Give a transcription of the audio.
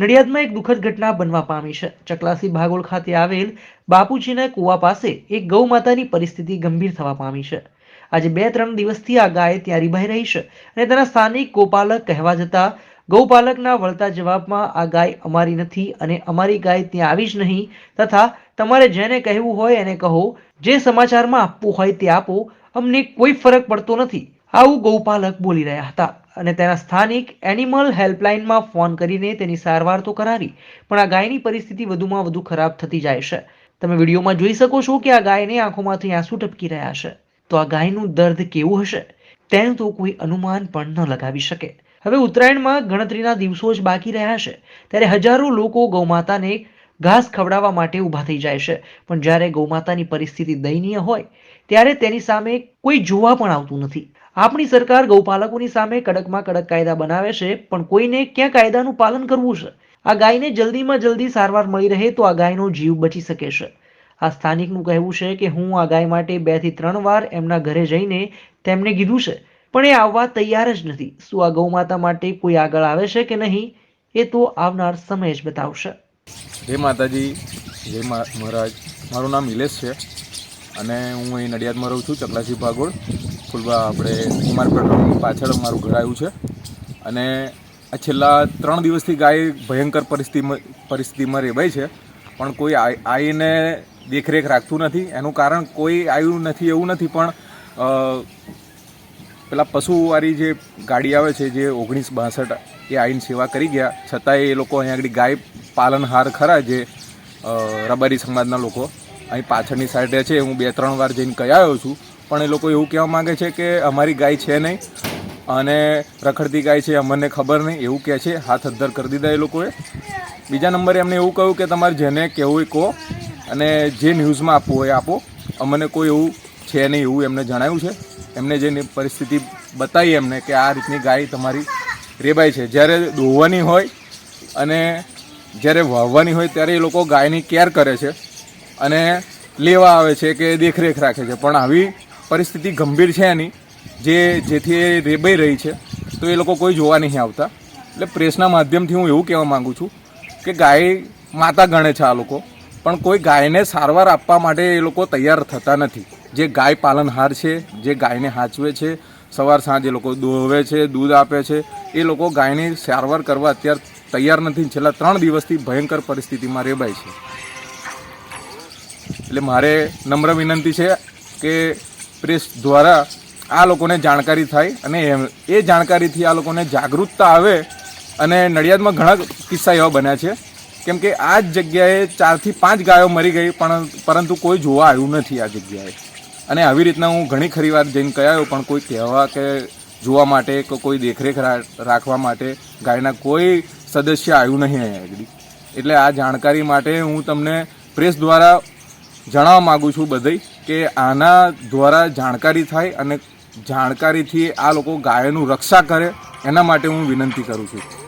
નડિયાદમાં એક દુઃખદ ઘટના બનવા પામી છે. ચકલાસી ભાગોળ ખાતે આવેલ બાપુજીના કુવા પાસે એક ગૌ માતાની પરિસ્થિતિ ગંભીર થવા પામી છે. આજે બે ત્રણ દિવસથી આ ગાય ત્યાં રીભાઈ રહી છે અને તેના સ્થાનિક ગોપાલક કહેવા જતા ગૌપાલકના વળતા જવાબમાં આ ગાય અમારી નથી અને અમારી ગાય ત્યાં આવી જ નહીં તથા તમારે જેને કહેવું હોય એને કહો, જે સમાચારમાં આપવું હોય તે આપો, અમને કોઈ ફરક પડતો નથી. આવું ગૌપાલક બોલી રહ્યા હતા અને તેના સ્થાનિક એનિમલ હેલ્પલાઇનમાં ફોન કરીને તેની સારવાર તો કરાવી, પણ આ ગાયની પરિસ્થિતિ વધુમાં વધુ ખરાબ થતી જાય છે. તમે વિડીયોમાં જોઈ શકો છો કે આ ગાયને આંખોમાંથી આંસુ ટપકી રહ્યા છે. તો આ ગાયનું દર્દ કેવું હશે? તેનું તો કોઈ અનુમાન પણ ન લગાવી શકે. હવે ઉત્તરાયણમાં ગણતરીના દિવસો જ બાકી રહ્યા છે. ત્યારે હજારો લોકો ગૌમાતાને ઘાસ ખવડાવવા માટે ઊભા થઈ જાય છે. પણ જ્યારે ગૌમાતાની પરિસ્થિતિ દયનીય હોય, ત્યારે તેની સામે કોઈ જોવા પણ આવતું નથી. આપણી સરકાર ગૌપાલકોની સામે કડકમાં કડક કાયદા બનાવે છે, પણ કોઈને ક્યાં કાયદાનું પાલન કરવું છે? આ ગાયને જલ્દીમાં જલ્દી સારવાર મળી રહે તો આ ગાયનો જીવ બચી શકે છે. આ સ્થાનિકનું કહેવું છે કે હું આ ગાય માટે બેથી ત્રણ વાર એમના ઘરે જઈને તેમને કીધું છે, પણ એ આવવા તૈયાર જ નથી. શું આ ગૌમાતા માટે કોઈ આગળ આવે છે કે નહીં? એ તો આવનાર સમય જ બતાવશે. જય માતાજી, જય મહારાજ. મારું નામ નિલેશ છે અને હું અહીં નડિયાદમાં રહું છું ચકલાસી ભાગોળ. ફૂલબા આપણે કુમાર પેટ્રોલની પાછળ મારું ઘર આવ્યું છે. અને આ છેલ્લા ત્રણ દિવસથી ગાય ભયંકર પરિસ્થિતિમાં પરિસ્થિતિમાં રેવાય છે. પણ કોઈ આવીને દેખરેખ રાખતું નથી. એનું કારણ કોઈ આવ્યું નથી એવું નથી, પણ પેલા પશુવાળી જે ગાડી આવે છે, જે ઓગણીસ બાસઠ એ આઈન સેવા કરી ગયા. છતાંય એ લોકો અહીંયા આગળ ગાય પાલનહાર ખરા જે રબારી સમાજના લોકો. અહીં પાછળની સાઈડે છે. હું બે ત્રણ વાર જઈને કહી આવ્યો છું. પણ એ લોકો એવું કહેવા માગે છે કે અમારી ગાય છે નહીં. અને રખડતી ગાય છે, અમને ખબર નહીં, એવું કહે છે. હાથ અદ્ધર કરી દીધા એ લોકોએ. બીજા નંબરે એમને એવું કહ્યું કે તમારે જેને કહેવું હોય કહો અને જે ન્યૂઝમાં આપવું હોય આપો. અમને કોઈ એવું છે નહીં એવું એમને જણાવ્યું છે. એમને જે પરિસ્થિતિ બતાવી એમને કે આ રીતની ગાય તમારી રેબાય છે. જ્યારે દોવાની હોય અને જ્યારે વાવવાની હોય ત્યારે એ લોકો ગાયની કેર કરે છે અને લેવા આવે છે કે દેખરેખ રાખે છે. પણ આવી પરિસ્થિતિ ગંભીર છે એની, જે જેથી એ રેબાઈ રહી છે, તો એ લોકો કોઈ જોવા નહીં આવતા. એટલે પ્રેસના માધ્યમથી હું એવું કહેવા માગું છું કે ગાય માતા ગણે છે આ લોકો, પણ કોઈ ગાયને સારવાર આપવા માટે એ લોકો તૈયાર થતા નથી. જે ગાય પાલનહાર છે, જે ગાયને હાચવે છે, સવાર સાંજ એ લોકો દોવે છે, દૂધ આપે છે, એ લોકો ગાયની સારવાર કરવા અત્યારે તૈયાર નથી. છેલ્લા ત્રણ દિવસથી ભયંકર પરિસ્થિતિમાં રેબાય છે. એટલે મારે નમ્ર વિનંતી છે કે પ્રેસ દ્વારા આ લોકોને જાણકારી થાય અને એ જાણકારીથી આ લોકોને જાગૃતતા આવે અને નડિયાદમાં ઘણા કિસ્સા એવા બન્યા છે. કેમ કે આ જ જગ્યાએ ચારથી પાંચ ગાયો મરી ગઈ, પણ પરંતુ કોઈ જોવા આવ્યું નથી આ જગ્યાએ. અને આવી રીતના હું ઘણી ખરી વાર જઈને કહેવાયો પણ કોઈ કહેવા કે જોવા માટે કે કોઈ દેખરેખ રાખવા માટે ગાયના કોઈ સદસ્ય આવ્યું નહીં અહીંયા એટલે આ જાણકારી માટે હું તમને પ્રેસ દ્વારા જણાવવા માગું છું બધે કે આના દ્વારા જાણકારી થાય અને જાણકારીથી આ લોકો ગાયોનું રક્ષા કરે એના માટે હું વિનંતી કરું છું.